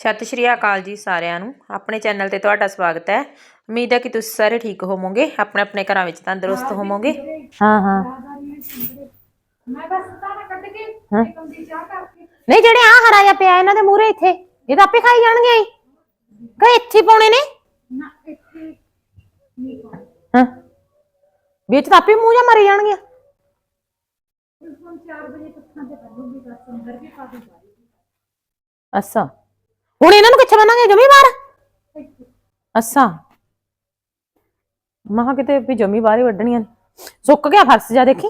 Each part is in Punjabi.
ਸਤਿ ਸ਼੍ਰੀ ਅਕਾਲ ਜੀ ਸਾਰਿਆਂ ਨੂੰ। ਆਪਣੇ ਚੈਨਲ ਤੇ ਤੁਹਾਡਾ ਸਵਾਗਤ ਹੈ। ਉਮੀਦ ਹੈ ਕਿ ਤੁਸੀਂ ਸਾਰੇ ਠੀਕ ਹੋਵੋਗੇ। ਆਪਣੇ ਆਪਣੇ ਘਰਾਂ ਵਿੱਚ ਤੰਦਰੁਸਤ ਹੋਵੋਗੇ। ਹਾਂ। ਹਾਂ ਮੈਂ ਬਸ ਤਾਰਾ ਕੱਢ ਕੇ ਹਾਂ। ਨਿਕਲ ਦੀ ਚਾਹ ਕਰਕੇ ਨਹੀਂ ਜਿਹੜੇ ਆ ਹਰਾ ਜਿਹਾ ਪਿਆ ਇਹਨਾਂ ਦੇ ਮੂਹਰੇ ਇੱਥੇ ਇਹ ਤਾਂ ਆਪੇ ਖਾਈ ਜਾਣਗੇ ਕਿ ਇੱਥੇ ਪਾਉਣੇ ਨੇ। ਨਾ ਇੱਥੇ ਨਹੀਂ ਪਾਉਣਾ। ਹਾਂ। ਵਿੱਚ ਤਾਂ ਆਪੇ ਮੂੰਹ ਜਾਂ ਮਰੀ ਜਾਣਗੇ। ਹੁਣ 4 ਵਜੇ ਪੱਖਾਂ ਤੇ ਕਰੂੰਗੀ ਬਸ ਅੰਦਰ ਵੀ ਪਾ ਦੂੰਗਾ ਅੱਛਾ। ਹੁਣ ਇਹਨਾਂ ਨੂੰ ਕਿੱਥੇ ਬੰਨਾਂਗੇ? ਜਮੀ ਬਾਹਰ ਅੱਛਾ ਮਹਾ ਕਿਤੇ ਵੀ ਜਮੀ ਬਾਹਰ ਹੀ ਵੱਢਣੀਆਂ ਨੇ। ਸੁੱਕ ਗਿਆ ਫਰਸ਼ ਜਾ ਦੇਖੀ?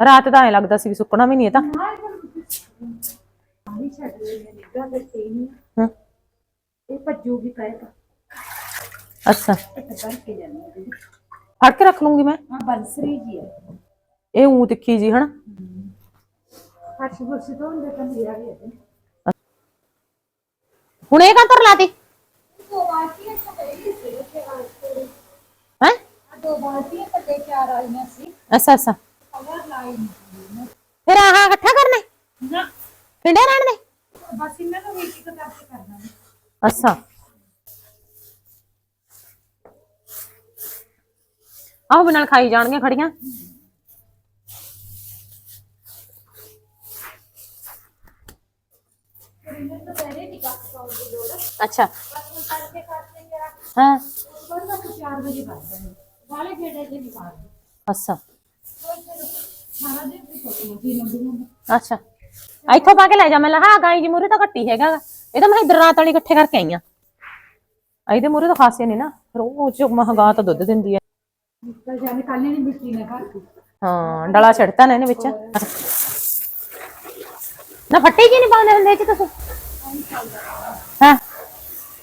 ਰਾਤ ਤਾਂ ਐ ਲੱਗਦਾ ਸੀ ਵੀ ਸੁੱਕਣਾ ਵੀ ਨਹੀਂ ਇਹ ਤਾਂ। ਆਹੀ ਛੱਡ ਦੇ ਮੈਂ ਨਿੱਗਾ ਤੇ ਤੇ ਨਹੀਂ ਹਾਂ। ਇਹ ਭੱਜੂਗੀ ਪਏਗਾ ਅੱਛਾ। ਇਹ ਕਰ ਕੇ ਜਾਣੀ ਹੈ ਫੜ ਕੇ ਰੱਖ ਲੂੰਗੀ ਮੈਂ। ਹਾਂ ਬੰਸਰੀ ਜੀ ਹੈ ਇਹ ਉਂ ਤਿੱਖੀ ਜੀ ਹਨਾ? ਹੱਥ ਬੁਰਸ਼ ਤੋਂ ਹੁੰਦੇ ਤਾਂ ਲਿਆ ਵੀ ਹੈ ਹੁਣ ਇਹ ਕਾਂਤਰ ਲਾਤੀ ਦੋ ਬਾਲਟੀਆਂ ਸਵੇਰੇ ਸਵੇਰੇ ਤੇ ਆਏ ਹੈ ਦੋ ਬਾਲਟੀਆਂ ਤੇ ਚਾਰ ਆਈਆਂ ਸੀ ਅੱਛਾ ਅੱਛਾ ਕਵਰ ਲਾਈ ਨਹੀਂ ਫਿਰ ਆਹ ਇਕੱਠਾ ਕਰਨਾ ਹੈ? ਨਾ ਪਿੰਡੇ ਰਹਿਣ ਦੇ ਬਸ ਇਹਨਾਂ ਨੂੰ ਇੱਕ ਇੱਕ ਕਰਕੇ ਕਰਨਾ ਹੈ ਅੱਛਾ ਆਹ ਵੀ ਨਾਲ ਖਾਈ ਜਾਣਗੀਆਂ ਖੜੀਆਂ ਇਹਨਾਂ ਤੋਂ ਪਹਿਲੇ ਨਹੀਂ ਕੱਟ ਪਾਉਂਦੀ ਲੋੜ ਅੱਛਾ। ਹਾਂ। ਅੱਛਾ। ਅੱਛਾ। ਇੱਥੋਂ ਪਾ ਕੇ ਲੈ ਜਾ, ਮੈਂ ਲਹਾ ਗਾਈ ਜੀ ਮੂਰੇ ਤਾਂ ਘੱਟੀ ਹੈਗਾ ਗਾ। ਇਹ ਤਾਂ ਮੈਂ ਇਧਰ ਰਾਤ ਵਾਲੀ ਇਕੱਠੇ ਕਰਕੇ ਆਈ ਆ। ਇਹਦੇ ਮੂਰੇ ਤਾਂ ਖਾਸੇ ਨਹੀਂ ਨਾ। ਰੋਜ਼ ਮਹੰਗਾ ਤਾਂ ਦੁੱਧ ਦਿੰਦੀ ਹੈ ਹਾਂ, ਡਲਾ ਛੱਡਤਾ ਨਾ ਇਹਨੇ ਵਿੱਚ। ਨਾ ਫੱਟੀ ਜੀ ਨਹੀਂ ਪਾਉਂਦੇ ਹੁੰਦੇ ਇਹ ਚ ਤੁਸੀਂ। ਹਾਂ?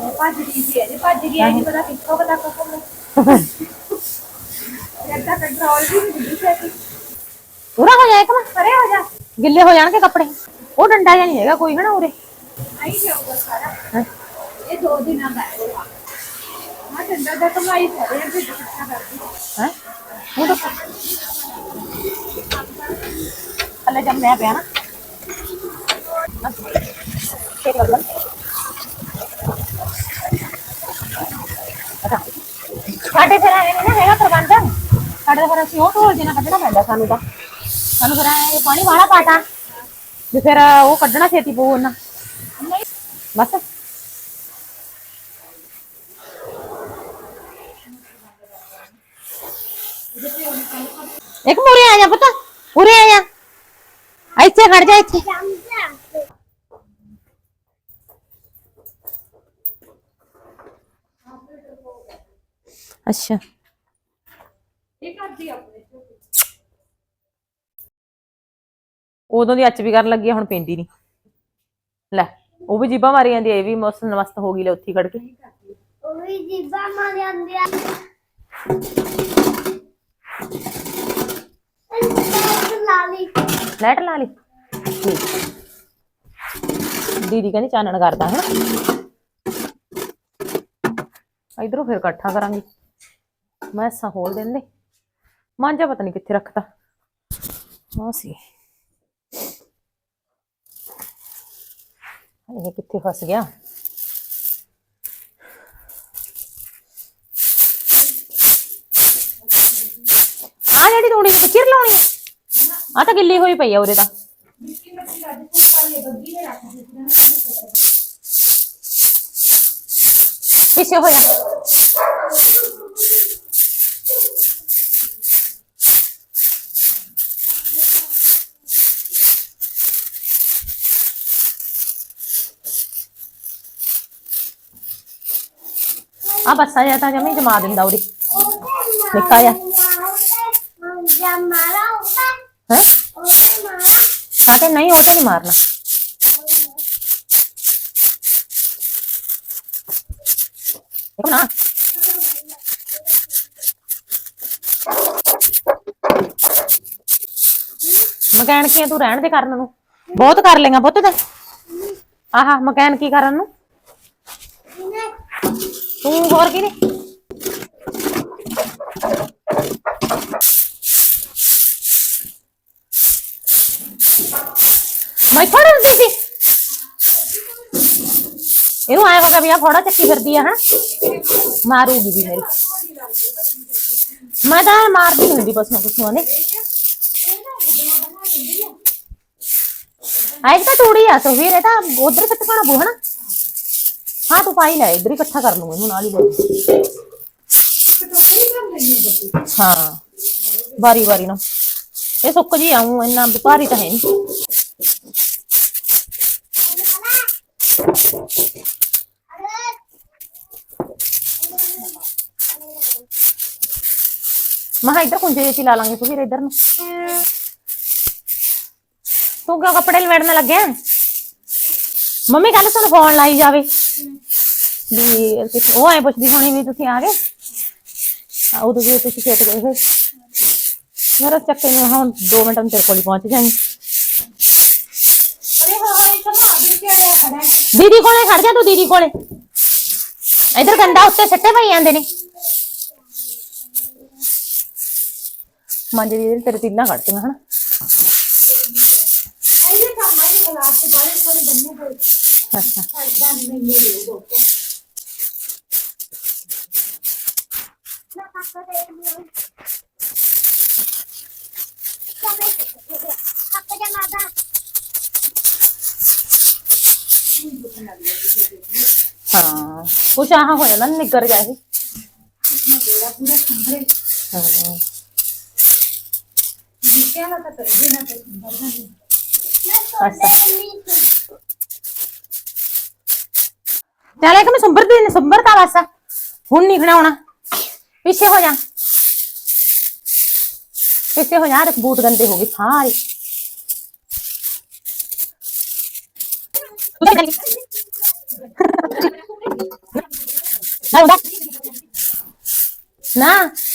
ਉਹ ਭੱਜ ਗਈ ਸੀ ਇਹਨੇ ਭੱਜ ਗਈ ਨਹੀਂ ਪਤਾ ਕਿੱਥੋਂ ਪਤਾ ਕਦੋਂ ਨੂੰ ਇਹਦਾ ਕੰਟਰੋਲ ਵੀ ਨਹੀਂ ਦਿੰਦੀ ਸੀ। ਪੂਰਾ ਹੋ ਜਾਏ ਕਮਾ ਪਰੇ ਹੋ ਜਾ। ਗਿੱਲੇ ਹੋ ਜਾਣਗੇ ਕੱਪੜੇ। ਉਹ ਡੰਡਾ ਜਿਹਾ ਨਹੀਂ ਹੈਗਾ ਕੋਈ ਹਨਾ ਉਰੇ? ਆਈ ਜਾਊਗਾ ਸਾਰਾ? ਇਹ ਦੋ ਦਿਨਾਂ ਦਾ ਹੈ। ਹਾਂ ਠੰਡਾ ਦਾ ਕਮਾਈ ਸਾਰੇ ਤੇ ਇਕੱਠਾ ਕਰਦੀ ਹੈ? ਉਹ ਤਾਂ ਥੱਲੇ ਜੰਮਿਆ ਪਿਆ ਨਾ। ਬਸ। ਠੀਕ ਲੱਗ ਸਾਡੇ ਫਿਰ ਐਵੇਂ ਨੀ ਨਾ ਹੈਗਾ ਪ੍ਰਬੰਧ ਸਾਡੇ ਤਾਂ ਫਿਰ ਅਸੀਂ ਉਹ ਢੋਲ ਜਿਹਾ ਕੱਢਣਾ ਪੈਂਦਾ ਸਾਨੂੰ ਤਾਂ ਸਾਨੂੰ ਫਿਰ ਐਂ ਪਾਣੀ ਵਾਲਾ ਪਾਟਾ ਤੇ ਫਿਰ ਉਹ ਕੱਢਣਾ ਛੇਤੀ ਪਊ ਉਹਨਾਂ ਬਸ ਇੱਕ ਮੂਰੇ ਆ ਜਾ ਪੁੱਤ ਉਰੇ ਆ ਜਾ ਇੱਥੇ ਖੜ ਜਾ ਇੱਥੇ ਅੱਛਾ। ਇਹ ਕਰਦੀ ਆਪਣੇ ਉਦੋਂ ਦੀ ਅੱਚ ਵੀ ਕਰਨ ਲੱਗੀ ਆ, ਹੁਣ ਪੈਂਦੀ ਨਹੀਂ ਲੈ ਉਹ ਵੀ ਜੀਬਾਂ ਮਾਰੀ ਜਾਂਦੀ ਆ, ਇਹ ਵੀ ਮਸਤ ਨਮਸਤ ਹੋ ਗਈ ਲੈ ਉੱਥੇ ਖੜ ਕੇ। ਉਹ। ਵੀ ਜੀਬਾਂ ਮਾਰ ਜਾਂਦੇ ਆ। ਲਾਲੀ ਲਾਈਟ ਲਾ ਲਈ। ਠੀਕ। ਦੀਦੀ ਕਹਿੰਦੀ ਚਾਨਣ ਕਰਦਾ ਹੈ ਇਧਰੋਂ ਫਿਰ ਇਕੱਠਾ ਕਰਾਂਗੇ। ਮੈਂ ਸਾ ਹੋਲ ਦਿੰਦੇ। ਮਾਂਜਾ ਪਤਾ ਨਹੀਂ ਕਿੱਥੇ ਰੱਖਤਾ। ਹਾਂ ਸੀ। ਇਹ ਕਿੱਥੇ ਫਸ ਗਿਆ। ਆ ਜਿਹੜੀ ਤੂੜੀ ਨੂੰ ਚਿਰ ਲਾਉਣੀ ਆ। ਤਾਂ ਗਿੱਲੀ ਹੋਈ ਪਈ ਆ ਉਹਦੇ ਤਾਂ। ਪਿੱਛੇ ਹੋਇਆ ਆ ਬੱਸਾ ਜਾਂ ਤਾਂ ਜਮੀ ਜਮਾ ਦਿੰਦਾ ਉਰੇ ਨਿੱਕਾ ਜਿਹਾ। ਜਮ ਉੱਪਰ ਹੈ? ਉੱਪਰ ਤੇ ਨਹੀਂ, ਉਹ ਤੇ ਨਹੀਂ ਮਾਰਨਾ। ਦੇਖੋ ਨਾ। ਮਕੈਨਿਕੀ ਤੂੰ ਰਹਿਣ ਦੇ ਕਰਨ ਨੂੰ। ਬਹੁਤ ਕਰ ਲਈਆਂ ਪੁੱਤ ਤੇ। ਆਹਾ, ਮਕੈਨਿਕੀ ਕਰਨ ਨੂੰ? ਤੂੰ ਹੋਰ ਕੀ ਨਹੀਂ ਮੈਂ ਫੜ ਦੀਦੀ ਇਹਨੂੰ ਆਇਆ ਹੋਗਾ ਵੀ ਫੋੜਾ ਚੱਕੀ ਫਿਰਦੀ ਆ, ਹਾਂ? ਮਾਰੂਗੀ ਵੀ ਮੇਰੀ। ਮੈਂ ਤਾਂ ਮਾਰਦੀ ਨੀ ਹੁੰਦੀ ਪਸ਼ੂਆਂ ਪਸ਼ੂਆਂ ਨੇ ਆਇਕ ਤਾਂ ਟੂੜੀ ਆ ਸੁਵੀਰ ਇਹ ਤਾਂ ਉਧਰ ਸਿੱਟ ਪਾਣਾ ਬੂ ਹਨਾ? ਹਾਂ, ਤੂੰ ਪਾਈ ਲੈ ਇਧਰ ਹੀ ਇਕੱਠਾ ਕਰ ਲੂੰਗਾ ਇਹਨੂੰ ਨਾਲ ਹੀ ਲੈ ਹਾਂ, ਵਾਰੀ ਵਾਰੀ ਨਾ। ਇਹ ਸੁੱਕ ਜੀ ਆਉਂ ਇੰਨਾ ਭਾਰੀ ਤਾਂ ਹੈ ਮਹਾ ਇੱਧਰ ਕੁੰਜੇ ਜਿਹੀ ਲਾ ਲਾਂਗੇ ਫਿਰ ਇੱਧਰ ਨੂੰ। ਤੂੰ ਕਿਉਂ ਕੱਪੜੇ ਲਵੇੜਨ ਲੱਗਿਆ ਮੰਮੀ ਕੱਲ ਤੁਹਾਨੂੰ ਫੋਨ ਲਾਈ ਜਾਵੇ। ਵੀ ਕਿ- ਉਹ ਐ ਪੁੱਛਦੀ ਹੋਣੀ ਵੀ ਤੁਸੀਂ ਆ ਗਏ? ਆ ਉਦੋਂ ਜੇ ਤੁਸੀਂ ਖੇਤ ਗਏ ਹੋਏ। ਮੇਰਾ ਚੱਕੇ ਨੂੰ ਹੁਣ 2 ਮਿੰਟਾਂ ਨੂੰ ਤੇਰੇ ਕੋਲ ਹੀ ਪਹੁੰਚ ਜਾਈਂ ਅਰੇ ਹਾਂ ਹਾਂ ਇੱਕ ਨਾ ਆਦਮੀ ਕਿ ਆਇਆ ਖੜਾ ਹੈ। ਦੀਦੀ ਕੋਲੇ ਖੜ ਜਾ ਤੂੰ ਦੀਦੀ ਕੋਲੇ। ਇਧਰ ਗੰਦਾ ਉੱਤੇ ਸੱਟੇ ਪਈ ਜਾਂਦੇ ਨੇ। ਮਾਂਜੇ ਦੀ ਤੇਰੇ ਤਿੱਲਾਂ ਕੱਢਤੀਆਂ ਹਨਾ। ਇਹਦੇ ਕੰਮ ਆਏ ਗਲਾਸ ਤੇ ਬਾਰੇ ਥੋੜੇ ਬੰਨੇ ਹੋਏ। ਹਾਂ ਕੁਛ ਆਹ ਹੋ ਜਾਂਦਾ ਨਾ, ਨਿੱਗਰ ਗਿਆ ਇਹ। ਹਾਂ। ਅੱਛਾ। ਚੱਲ ਇੱਕ ਮੈਂ ਸੰਭਰ ਦੀ ਸੰਭਰ ਦਾ ਬਸ। ਹੁਣ ਨਹੀਂ ਖੜਾਉਣਾ ਪਿੱਛੇ ਹੋ ਜਾ। ਪਿੱਛੇ ਹੋ ਜਾ ਤੇ ਬੂਟ ਗੰਦੇ ਹੋ ਗਏ ਸਾਰੇ। ਉੱਥੇ ਚੱਲੀ। ਨਾ ਰੋਂਦਾ। ਨਾ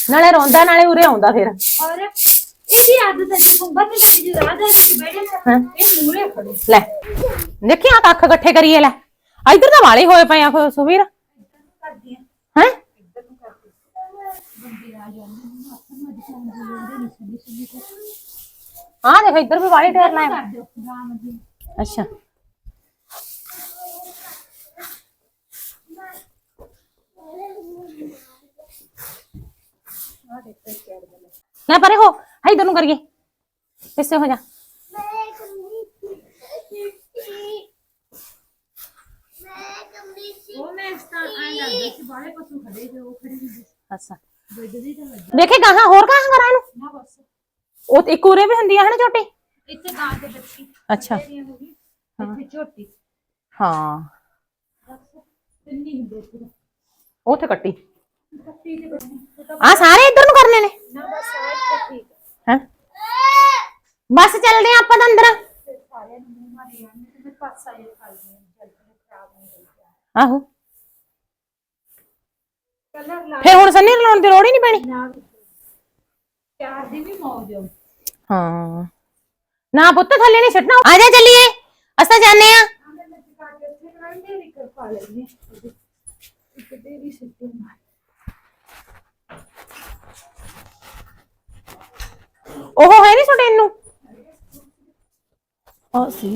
ਨਾਲੇ ਰੋਂਦਾ ਨਾਲੇ ਉਰੇ ਆਉਂਦਾ ਫਿਰ। ਔਰ ਇਹਦੀ ਆਦਤ ਹੈ ਸੁੰਬਾ ਤੇ ਜੀ ਰਾਧਾ ਜੀ ਬੈਠੇ ਨੇ ਹਾਂ। ਇਹ ਮੂਰੇ ਖੜੇ। ਲੈ। ਦੇਖੀ ਆ ਕੱਖ ਇਕੱਠੇ ਕਰੀਏ ਲੈ। ਇਧਰ ਤਾਂ ਵਾਲੇ ਹੋਏ ਪਏ ਆ ਫਿਰ ਸੁਵੀਰ ਕਰਦੀ ਹੈ ਹਾਂ ਦੇਖ ਇੱਧਰ ਵੀ ਵਾਲੇ ਟਾਇਰ ਲਾਏ ਕਰ ਦਿਓ ਰਾਮ ਜੀ ਅੱਛਾ ਲੈ ਪਰੇ ਹੋ ਹੈ ਇਧਰ ਨੂੰ ਕਰੀਏ ਪਿੱਛੇ ਹੋ ਜਾ ਮੈਂ ਕਮੀ ਸੀ ਮੈਂ ਕਮੀ ਸੀ ਉਹ ਮੈਂ ਇਸ ਤਰ੍ਹਾਂ ਆਂ ਲੱਗਦਾ ਸੀ ਬਾਲੇ ਪਸ਼ੂ ਖੜੇ ਜੋ ਉਹ ਖੜੇ ਹੁੰਦੇ ਸੀ। ਅੱਛਾ। ਬੈੱਡ ਦੀ ਤਾਂ ਲੱਗਾ ਦੇਖੇ ਗਾਹਾਂ ਹੋਰ ਗਾਹਾਂ ਕਰਾਂ ਇਹਨੂੰ ਨਾ ਬਸ। ਉਹ ਇੱਕ ਉਰੇ ਵੀ ਹੁੰਦੀ ਆ ਹਨਾ ਛੋਟੀ? ਇੱਥੇ ਗਾਂ ਦੇ ਬੱਚੀ। ਅੱਛਾ। ਹੋ ਗਈ ਇੱਥੇ ਝੋਟੀ ਹਾਂ। ਤਿੰਨੀ ਹੁੰਦੇ ਸੀ ਉੱਥੇ ਕੱਟੀ। ਆ ਸਾਰੇ ਇੱਧਰ ਨੂੰ ਕਰਨੇ ਨੇ ਨਾ ਬਸ ਸਾਰੇ ਠੀਕ ਹੈ? ਬਸ ਚੱਲਦੇ ਆਪਾਂ ਅੰਦਰ। ਸਾਰਿਆਂ ਨੂੰ ਮੂੰਹ ਮਾਰੀ ਜਾਂਦੇ ਤੇ ਪਾਸਾ ਇਹ ਖਾ ਗਏ ਜਲ ਖਰਾਬ ਨਹੀਂ ਹੋਈ ਆਹੋ। ਕਲਰ ਲਾ ਫੇਰ ਹੁਣ ਸੰਨੀ ਲਾਉਣ ਦੀ ਲੋੜ ਹੀ ਨਹੀਂ ਪੈਣੀ? ਨਾ ਚਾਰ ਦੀ ਵੀ ਮੌਜ ਹੋ ਹਾਂ। ਨਾ ਪੁੱਤ ਥੱਲੇ ਨਹੀਂ ਛੱਡਣਾ। ਆ ਜਾ ਚੱਲੀਏ। ਅਸਾਂ ਜਾਣੇ ਆ ਆਂਦੇ ਮੈਂ ਚਕਾ ਕੇ ਉੱਥੇ ਕਰਾਂਗੇ ਰਿਕਰ ਪਾ ਲੈਣੇ ਇੱਕ ਦੇਰੀ ਸਿੱਟੇ ਮਾਰ ਉਹ ਹੈ ਨਹੀਂ ਛੋਟੇ ਇਹਨੂੰ? ਆ ਸੀ।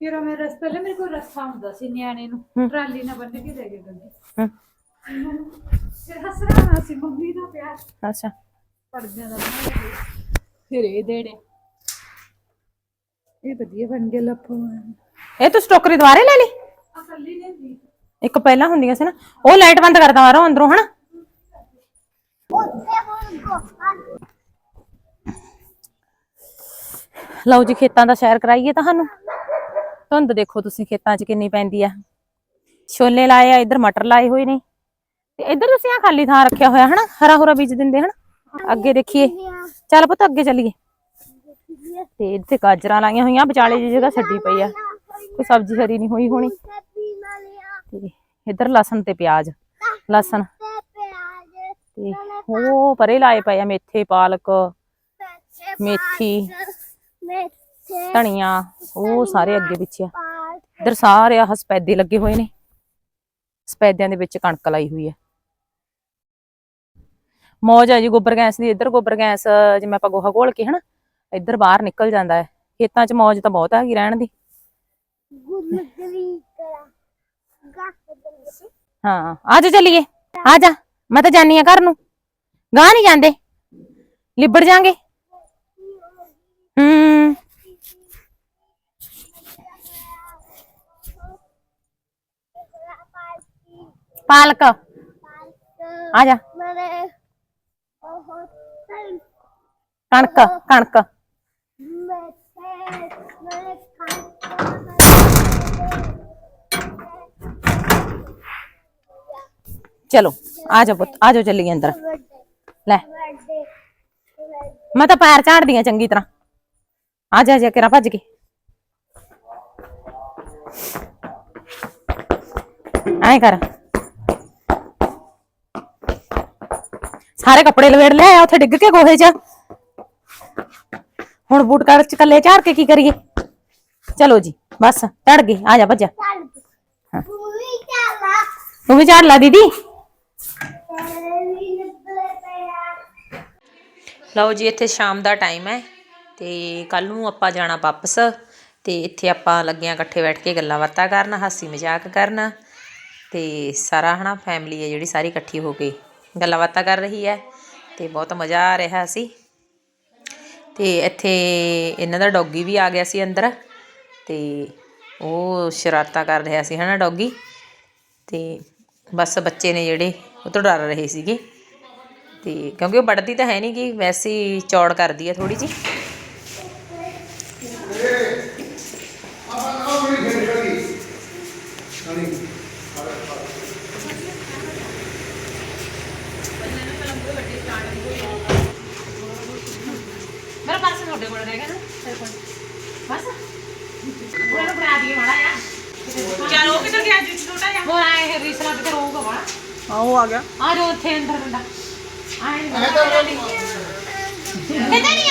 ਫਿਰ ਉਹ ਮੇਰੇ ਰਸਤੇ ਲਈ ਮੇਰੇ ਕੋਲ ਰਸਤਾ ਹੁੰਦਾ ਸੀ ਨਿਆਣੇ ਨੂੰ ਟਰਾਲੀ ਨਾਲ ਬੰਨ ਕੇ ਦੇ ਗਏ ਗੱਡੀ ਹਮ, ਫਿਰ ਹਸਰਾ ਨਾ ਸੀ ਮੰਮੀ ਦਾ ਪਿਆਰ। ਅੱਛਾ। ਪਰਦਿਆਂ ਦਾ ਫਿਰ ਇਹ ਦੇੜੇ ਇਹ ਵਧੀਆ ਬਣ ਗਿਆ ਲੱਪੋ। ਇਹ ਤੂੰ ਸਟੋਕਰੀ ਦੁਆਰੇ ਲੈ ਲਈ? ਅਕਲੀ ਨੇ ਦੀ ਇੱਕ ਪਹਿਲਾਂ ਹੁੰਦੀਆਂ ਸੀ ਨਾ ਉਹ ਲਾਈਟ ਬੰਦ ਕਰਦਾ ਬਾਹਰੋਂ ਅੰਦਰੋਂ ਹਨਾ? ਲਓ ਜੀ ਖੇਤਾਂ ਦਾ ਸੈਰ ਕਰਾਈਏ ਤੁਹਾਨੂੰ ਧੁੰਦ ਦੇਖੋ ਤੁਸੀਂ ਖੇਤਾਂ 'ਚ ਕਿੰਨੀ ਪੈਂਦੀ ਆ। ਛੋਲੇ ਲਾਏ ਆ, ਇੱਧਰ ਮਟਰ ਲਾਏ ਹੋਏ ਨੇ। ਤੇ ਇੱਧਰ ਤੁਸੀਂ ਆ ਖਾਲੀ ਥਾਂ ਰੱਖਿਆ ਹੋਇਆ ਹਨਾ, ਹਰਾ ਹੁਰਾ ਬੀਜ ਦਿੰਦੇ ਹਨਾ। ਅੱਗੇ ਦੇਖੀਏ। ਚੱਲ ਪੁੱਤ ਅੱਗੇ ਚੱਲੀਏ। ਤੇ ਇੱਥੇ ਗਾਜਰਾਂ ਲਾਈਆਂ ਹੋਈਆਂ, ਵਿਚਾਲੇ ਜੀ ਜਗ੍ਹਾ ਛੱਡੀ ਪਈ ਆ। ਕੋਈ ਸਬਜ਼ੀ ਹਰੀ ਨਹੀਂ ਹੋਈ ਹੋਣੀ। ਤੇ ਇੱਧਰ ਲਸਣ ਤੇ ਪਿਆਜ਼। ਲਸਣ। ਤੇ ਉਹ ਪਰੇ ਲਾਏ ਪਏ ਆ ਮੇਥੇ, ਪਾਲਕ, ਮੇਥੀ। ਧਨੀਆ ਉਹ ਸਾਰੇ ਅੱਗੇ ਪਿੱਛੇ ਆ। ਇੱਧਰ ਸਾਰੇ ਆਹ ਸਪੈਦੇ ਲੱਗੇ ਹੋਏ ਨੇ। ਸਪੈਦਿਆਂ ਦੇ ਵਿੱਚ ਕਣਕ ਲਾਈ ਹੋਈ ਹੈ ਮੌਜ ਹੈ ਜੀ ਗੋਬਰ ਗੈਸ ਦੀ। ਇੱਧਰ ਗੋਬਰ ਗੈਸ ਜਿਵੇਂ ਆਪਾਂ ਗੋਹਾ ਘੋਲ ਕੇ ਹਨਾ ਇੱਧਰ ਬਾਹਰ ਨਿਕਲ ਜਾਂਦਾ ਹੈ। ਖੇਤਾਂ 'ਚ ਮੌਜ ਤਾਂ ਬਹੁਤ ਹੈਗੀ ਰਹਿਣ ਦੀ। ਹਾਂ ਆ ਜਾ ਚੱਲੀਏ। ਆ ਜਾ। ਮੈਂ ਤਾਂ ਜਾਨੀ ਆ ਘਰ ਨੂੰ। ਗਾਂ ਨਹੀਂ ਜਾਂਦੇ। ਲਿਬੜ ਜਾਾਂਗੇ। ਹੂੰ। ਪਾਲਕ ਆ ਜਾ ਮੇਰੇ ਉਹ ਤਲ ਕਣਕ ਕਣਕ ਮੇਥੇ ਮੇਰੇ ਖਾਣ ਚਲੋ ਆ ਜਾ ਪੁੱਤ ਆ ਜਾ ਚੱਲੀਏ ਅੰਦਰ ਲੈ ਵੱਡੇ ਮੈਂ ਤਾਂ ਪੈਰ ਝਾੜਦੀ ਆ ਚੰਗੀ ਤਰ੍ਹਾਂ ਸਾਰੇ ਕੱਪੜੇ ਲਵੇੜ ਲਿਆ ਉੱਥੇ ਡਿੱਗ ਕੇ ਗੋਹੇ 'ਚ। ਹੁਣ ਬੂਟ ਕਰ ਚ ਕੱਲੇ ਝਾੜ ਕੇ ਕੀ ਕਰੀਏ? ਚਲੋ ਜੀ, ਬਸ ਚੜ ਗਏ, ਆ ਜਾ ਭੱਜ। ਤੂੰ ਵੀ ਝਾੜ ਲਾ, ਦੀਦੀ। ਲਓ ਜੀ, ਇੱਥੇ ਸ਼ਾਮ ਦਾ ਟਾਈਮ ਹੈ ਤੇ ਕੱਲ ਨੂੰ ਆਪਾਂ ਜਾਣਾ ਵਾਪਸ ਤੇ ਇੱਥੇ ਆਪਾਂ ਲੱਗਿਆਂ ਇਕੱਠੇ ਬੈਠ ਕੇ ਗੱਲਾਂ ਬਾਤਾਂ ਕਰਨ, ਹਾਸੀ ਮਜ਼ਾਕ ਕਰਨ ਤੇ ਸਾਰਾ ਹਨਾ ਫੈਮਿਲੀ ਹੈ ਜਿਹੜੀ ਸਾਰੀ ਇਕੱਠੀ ਹੋ ਕੇ। ਗੱਲਾਂ ਬਾਤਾਂ ਕਰ ਰਹੀ ਹੈ ਤੇ ਬਹੁਤ ਮਜ਼ਾ ਆ ਰਿਹਾ ਸੀ। ਤੇ ਇੱਥੇ ਇਹਨਾਂ ਦਾ ਡੌਗੀ ਵੀ ਆ ਗਿਆ ਸੀ ਅੰਦਰ ਤੇ ਉਹ ਸ਼ਰਾਰਤਾਂ ਕਰ ਰਿਹਾ ਸੀ ਹਨਾ ਡੌਗੀ? ਤੇ ਬਸ ਬੱਚੇ ਨੇ ਜਿਹੜੇ ਉਹ ਤੋਂ ਡਰ ਰਹੇ ਸੀਗੇ। ਤੇ ਕਿਉਂਕਿ ਉਹ ਵੱਢਦੀ ਤਾਂ ਹੈ ਨਹੀਂ ਕਿ ਵੈਸੇ ਚੌੜ ਕਰਦੀ ਹੈ ਥੋੜੀ ਜੀ ਤੁਹਾਡੇ ਕੋਲ ਰਹਿ ਗਿਆ ਨਾ ਤੇਰੇ ਕੋਲ। ਬਸ। ਉਹਨਾਂ ਨੂੰ ਬਣਾ ਦਈਏ ਮਾੜਾ ਆ ਚਲ ਉਹ ਕਿੱਧਰ ਗਿਆ? ਜੀ ਛੋਟਾ ਜਿਹਾ। ਉਹ ਆਏ ਰੀਸ ਲੱਗ ਕੇ ਰੋਊਗਾ ਬੜਾ ਆ ਉਹ ਆ ਗਿਆ। ਆ ਜੋ ਉੱਥੇ ਅੰਦਰ ਡੰਡਾ ਆਏ ਨਹੀਂ ਕਿੱਧਰ ਨਹੀਂ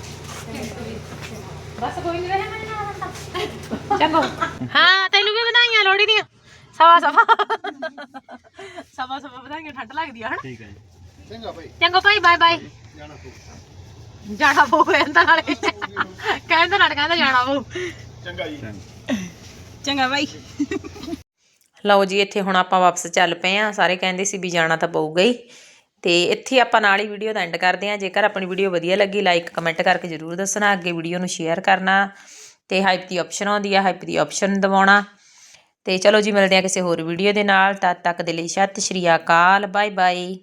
ਬਸ ਕੋਈ ਨਹੀਂ ਰਹਿਣਾ ਮੈਨੂੰ ਚੰਗੋ। ਹਾਂ ਤੈਨੂੰ ਵੀ ਵਧਾਈਆਂ ਲੋਹੜੀ ਦੀਆਂ। ਸਵਾ ਸਵਾ। ਸਵਾ ਸਵਾ ਵਧਾਈਆਂ ਠੰਡ ਲੱਗਦੀ ਆ ਹਨਾ? ਠੀਕ ਹੈ ਜੀ। ਚੰਗੋ ਭਾਈ। Bye bye. ਜਾਣਾ ਪਊ। ਕਹਿੰਦਾ ਨਾਲੇ। ਕਹਿੰਦਾ ਨਾਲ ਕਹਿੰਦਾ ਜਾਣਾ ਪਊ। ਚੰਗਾ ਲਓ ਜੀ ਇੱਥੇ ਹੁਣ ਆਪਾਂ ਵਾਪਸ ਚੱਲ ਪਏ ਆ। ਸਾਰੇ ਕਹਿੰਦੇ ਸੀ ਵੀ ਜਾਣਾ ਤਾਂ ਪਊਗਾ ਹੀ। ਤੇ ਇੱਥੇ ਆਪਾਂ ਨਾਲ ਹੀ ਵੀਡੀਓ ਦਾ ਐਂਡ ਕਰਦੇ ਹਾਂ। ਜੇਕਰ ਆਪਣੀ ਵੀਡੀਓ ਵਧੀਆ ਲੱਗੀ ਲਾਈਕ ਕਮੈਂਟ ਕਰਕੇ ਜਰੂਰ ਦੱਸਣਾ। ਅੱਗੇ ਵੀਡੀਓ ਨੂੰ ਸ਼ੇਅਰ ਕਰਨਾ ਤੇ ਹਾਈਪ ਦੀ ਆਪਸ਼ਨ ਆਉਂਦੀ ਆ ਹਾਈਪ ਦੀ ਆਪਸ਼ਨ ਦਬਾਉਣਾ। ਤੇ ਚਲੋ ਜੀ, ਮਿਲਦੇ ਆ ਕਿਸੇ ਹੋਰ ਵੀਡੀਓ ਦੇ ਨਾਲ। ਤਦ ਤੱਕ ਦੇ ਲਈ ਸਤਿ ਸ਼੍ਰੀ ਅਕਾਲ। Bye bye